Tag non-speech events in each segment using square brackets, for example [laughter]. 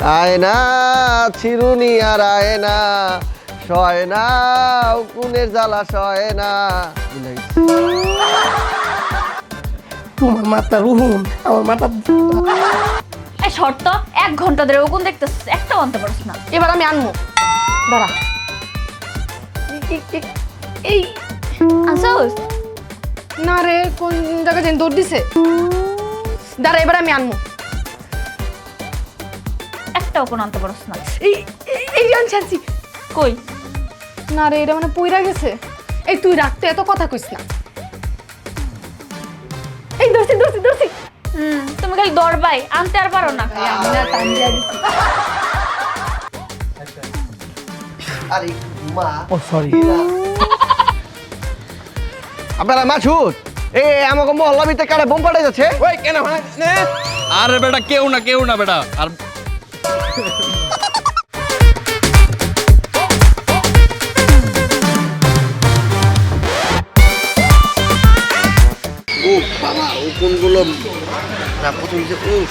আয় না চিরুনি আর আয় না সয় না উকুনের জ্বালা সয় না তোমার মাথা রুহুন আমার মাথা এই শর্ত এক ঘণ্টা ধরে ওগুন দেখতেছিস একটা আনতে পারছ না। এবার আমি আনব দাঁড়া। এই- আনছস? না রে কোন জায়গায় দৌড় দিছে? দাঁড়া এবার আমি আনব একটাও কোন আনতে পারছ না এই এই- এই আনছি কই? না রে এটা মানে পইরা গেছে। এই তুই রাখতে এত কথা কইস না। এই ধরছি ধরছি ধরছি। হুম তুমি খালি দরবাই আনতে আর পারো না। আমি না টান দিয়া দিছি। আরে মা। ও সরি আপনারা মাছুত এ আমাকে মহল্লা ভিতরে কারে বোম পাঠাই যাচ্ছে ওই কেন? আরে বেটা কেউ না কেউ না বেটা। আর ও বাবা উকুনগুলো না প্রথম যে উফ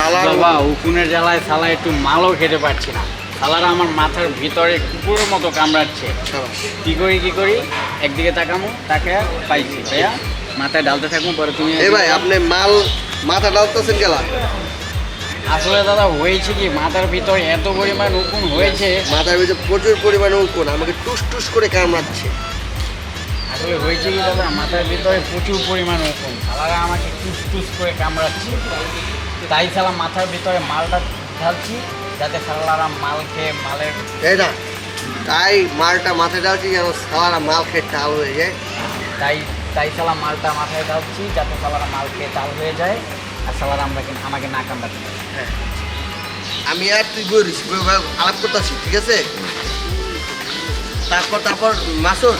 শালার বাবা উকুনের জ্বালায় শালা একটু মালও খেতে পারছি না। শালারা আমার মাথার ভিতরে কুকুরের মতো কামড়াচ্ছে। কি করি কি করি? একদিকে তাকামো তাকে পাইছি। ভাইয়া মাথায় ডালতে থাকুন পরে তুমি এই ভাই আপনি মাল মাথা ডালতেছেন গেলা আসলে দাদা হয়েছে কি মাথার ভিতরে এত পরিমাণ উকুন হয়েছে? মাথার ভিতরে প্রচুর পরিমাণে উকুন আমাকে টুস টুস করে কামড়াচ্ছে। আসলে হয়েছে কি দাদা মাথার ভিতরে প্রচুর পরিমাণ উকুন। শালারা আমাকে টুস টুস করে কামড়াচ্ছে। তাই শালা মাথার ভিতরে মালটা ঢালছি যাতে শালারা মাল খেয়ে মালের এই না তাই মালটা মাথায় ডালছি যেন সালারা মাল খেয়ে টাল হয়ে যায়। তাই তাই শালা মালটা মাথায় ঢালছি যাতে শালারা মাল খেয়ে চাল হয়ে যায়। আর শালারা আমরা আমাকে না কামড়াতে পারে আমি আর তুই বলিস আলাপ করতেছি ঠিক আছে? তারপর তারপর মাসুর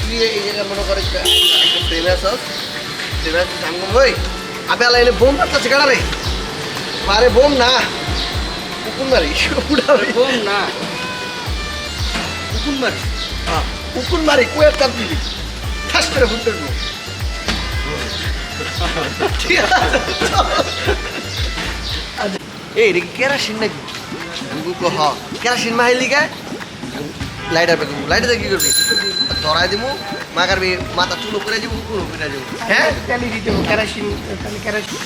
তুই এই জায়গায় মনে করে প্রেমে আসস প্রেমে আসস আমি বলব, ওই আমি আলা এনে বোম মারতেছে কাড়ারে আরে বোম না উকুন মারি উড়াবে বোম না। উকুন মারি। হ্যাঁ, উকুন মারি কুয়ের চাপ দিবি ঠাস করে দেবো ঠিক আছে এই রে কেরাসিন নাকি? হ কেরাসিন মাহিলি কে লাইটার পেতে লাইটার কি করবি? ধরাই মাথা চুলো করে যাব কুলো করে যাব হ্যাঁ? তেলি দিতে কেরাসিন তাহলে কেরাসিন।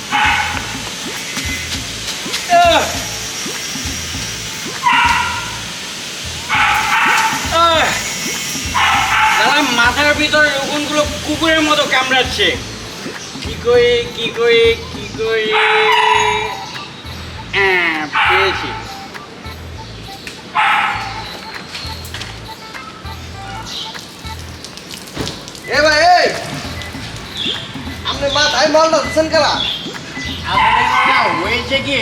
দাদা মাথার ভিতরে রুগুনগুলো কুকুরের মতো কামড়াচ্ছে। কি করে কি করে কি করে? আপনি মাথায় মালটা দিচ্ছেন আসলে হয়েছে কি?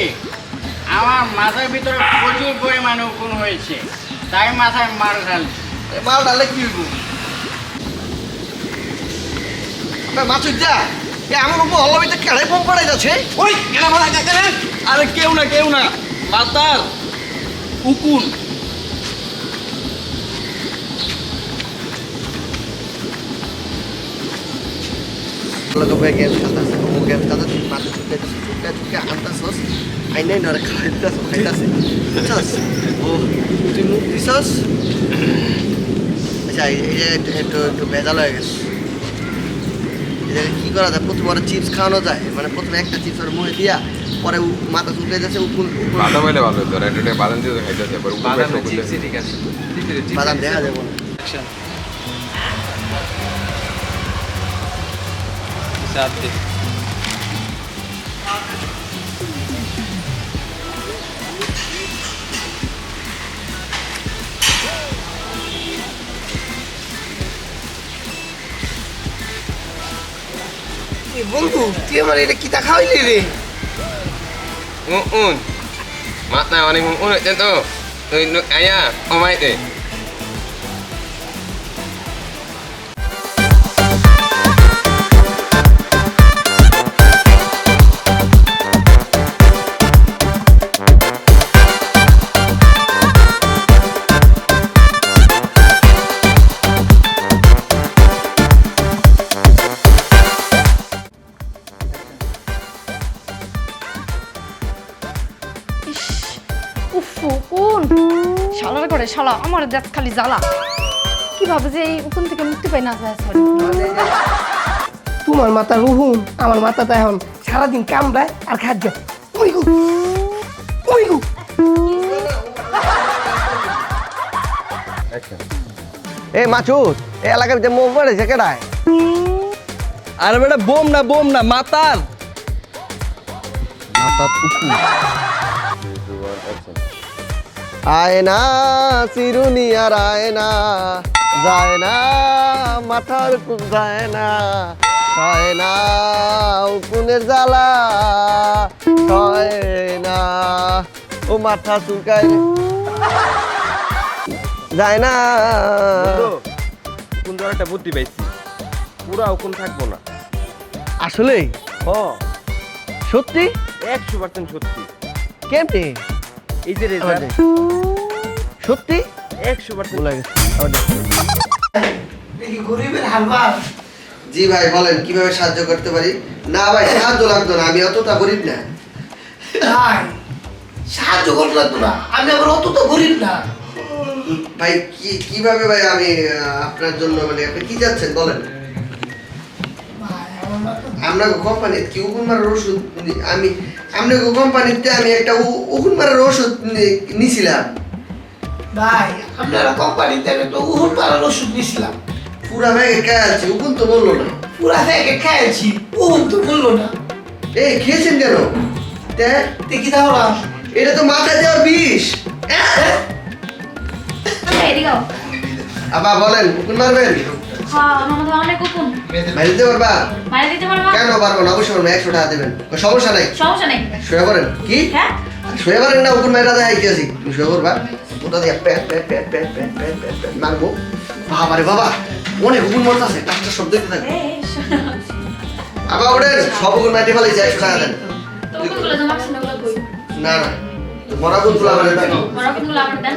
আমার মাথার ভিতরে প্রচুর পরিমাণে উকুন হয়েছে। তাই মাথায় মার ঢালছি মাল ডালে কি হইব? আপনার মাছ যা আমার উপর হল্লাবিতে কেড়ে বোম পড়ে যাচ্ছে। ওই কেন মারা আরে কেউ না কেউ না। মাতার উকুন। লোক ভাই গেম খেলতেছে ও গেম খেলতে তুই মাথা চুকে চুকে চুকে আনতাছস। আইনাই নরে খাইতাছ খাইতাছে বুঝছস? ও তুই মুখ দিছস? আচ্ছা এই এই যে একটু একটু একটু ভেজাল হয়ে গেছে। জায়গায় কী করা যায়? প্রথমে ওরা চিপস খাওয়ানো যায়। মানে প্রথমে একটা চিপস ওর মুখে দিয়া পরে মাথা চুকে যাচ্ছে উকুন বাদাম হইলে ভালো হতো রেটে বাদাম দিয়ে খাইতেছে পরে উপরে সবুজ ঠিক আছে। বাদাম দেখা যাবে। না এ বন্ধু তুই আমার এটা কি খাওয়াইলি রে Nguun. Mak na wani nguun macam tu. Tu nuk শালা আমার দেখ খালি জ্বালা। কি কীভাবে যে এই উকুন থেকে মুক্তি পাই না যায় তোমার মাথা রুহুন আমার মাথাটা এখন সারাদিন কামড়ায় আর খাদ্য গো গো এ মাছুদ এই এলাকার যে মোম পড়েছে কেডায় আরে বেটা বোম না বোম না মাতার আয় না চিরুনি আর আয় না যায় না মাথার কুক যায় না হয় না উকুনের জ্বালা হয় না ও মাথা চুলকায় যায় না। কোন ধর একটা বুদ্ধি পাইছি? পুরা কোন থাকব না। আসলে হ। সত্যি? একশো পার্সেন্ট সত্যি। কেমনি? এই যে রেজাল্ট। সত্যি? একশো পার্সেন্ট ভুলে গেছে। আবার দে। দেখি গরিবের হালবা জি ভাই বলেন কীভাবে সাহায্য করতে পারি? না ভাই সাহায্য লাগতো না আমি অতটা গরিব না। ভাই সাহায্য করলে তো না আমি আবার অত তো গরিব না। ভাই কি কীভাবে ভাই আমি আপনার জন্য মানে আপনি কি যাচ্ছেন বলেন? আমরা কোম্পানি কি উকুন মারার ওষুধ আমি আপনার কোম্পানিতে আমি একটা উ- উকুন মারার ওষুধ নিছিলাম। ভাই আপনারা কোম্পানিতে আমি তো উহুর পাড়ার ওষুধ নিয়েছিলাম পুরা ব্যাগে আছে উকুন তো বলল না। পুরা থেকে খেয়েছি উহুন তো বলল না। এই খেয়েছেন কেন? দেখ তাহলে এটা তো মাথা দেওয়ার বিষ। আও। আবার বলেন উকুন মারবেন? হ্যাঁ অনেক দিতে পারবা? মারা দিতে পারবা? কেন পারব না? অবশ্যই পারব একশো টাকা দেবেন। সমস্যা নাই? সমস্যা নেই। শুয়ে পড়েন। কি? হ্যাঁ। শুয়ে পড়েন না উকুন মেয়েরা দেয় আইতেছি তুমি শুয়ে পড়বা। ওটা দিয়ে প্যাট প্যাট প্যাট প্যাট প্যাট প্যাট প্যাট প্যাট মারবো। বাবা রে বাবা অনেক উকুন মরতাছে। ডাক্তার শব্দ দিতে থাকবে আবার ওঠেন সব একশো টাকা দেন। উকুনগুলো জমা করছেন ওগুলো কই? না না। মরা কুন দেন। মরা দেন।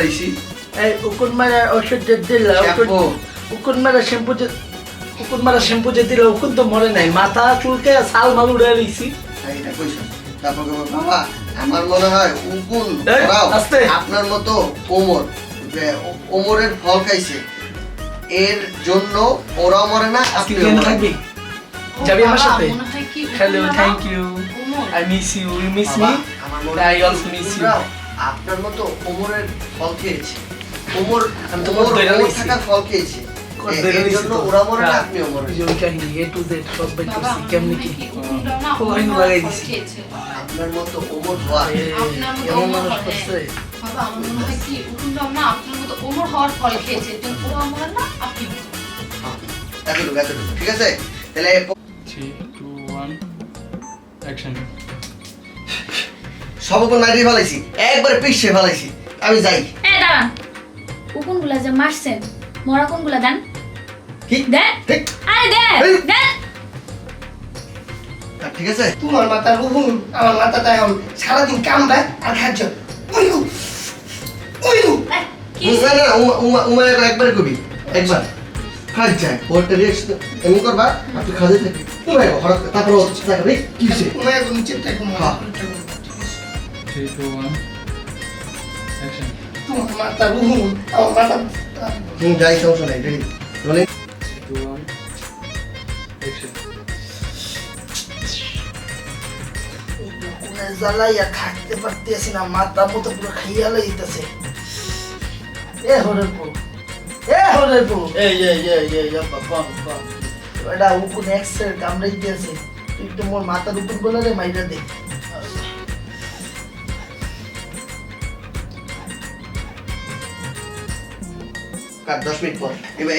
রইছি। এই উকুন মারা ওষুধ যে দিল উকুন মারা শ্যাম্পু যে উকুন মারা শ্যাম্পু যে দিল উকুন তো মরে নাই মাথা চুলকে ছাল মাল উড়ে দিছি এইটা কইছো। তারপর বাবা আমার মনে হয় উকুন। আপনার মতো ওমর যে ওমরের ফল খাইছে। এর জন্য ওরাও মরে না আজকে আপনিও কেন মরে না। থাকবি যাবি আমার সাথে? মনে hello thank you I miss you you miss me আমার মনে I হয় আপনার মতো ওমরের ফল খেয়েছে। ওমর তো ওমর ওমর। থাকার ফল খেয়েছে। এর জন্য ওরা মরে না হ্যাঁ। এ টু জেড সব করছি কেমনি কি? হয় উকুনটা না? খোলাই ওমর লাগাই দিছি। আপনার মতো ওমর হওয়া এ, আপনার মতো এমন মানুষ করছে বাবা আমার মনে হয় কি উকুনটা না আপনার মতো ওমর হওয়ার ফল খেয়েছে। এর জন্য ওরা মরে না। আপনি এতটুকু এতটুকু ঠিক আছে? তাহলে থ্রি টু ওয়ান অ্যাকশন সব ওকুন মাইরে ফেলাইছি একবারে ফেলাইছি। আমি যাই। এ দাঁড়ান। উকুনগুলা যে মারছেন মরা কোনগুলা দেন। কি? দেন। আরে দেন। দেন। ঠিক আছে তোমার মাথা রুহুন আমার মাথাটা এখন সারাদিন কামড়ায় আর না না উমা- উমা উমা একবার কবি। একবার। খাই যায় ওরটা রিয়েকশন এমন করবা আর তুই খাজে থাকবি উমা হঠাৎ তারপর কি হইছে নিচে থেকে হ্যাঁ। থ্রি টু ওয়ান অ্যাকশন মাথা রুহুন আমার মাথা হুম যাই সমস্যা নাই ready rolling two one action জ্বালাইয়া থাকতে পারতেছি না মাথা মতো পুরো খাইয়া লইতেছে এ হরের পু এ হরের পু এই এই এই এই কম কম এটা উকুন এক্সের কামড়াই দিয়েছে তুই একটু মোর মাথার উপর বলে রে মাইরা দে কাট 10 মিনিট পর এবার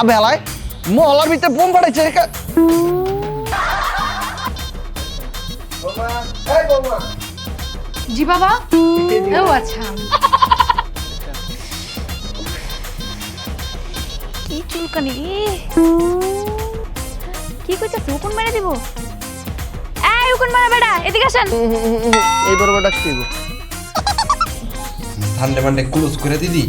আবে আলাই মহলার ভিতরে বোম পাঠাইছে রেখা বৌমা। জি বাবা। ও আচ্ছা। কি চুলকানি রে কি কইতাছ উকুন মেরে দিব? এই উকুন মারা বেটা এদিকে আসেন। এই বড় বড় ডাকতে ঠান্ডে [laughs] মান্ডে ক্লোজ করে দিদি।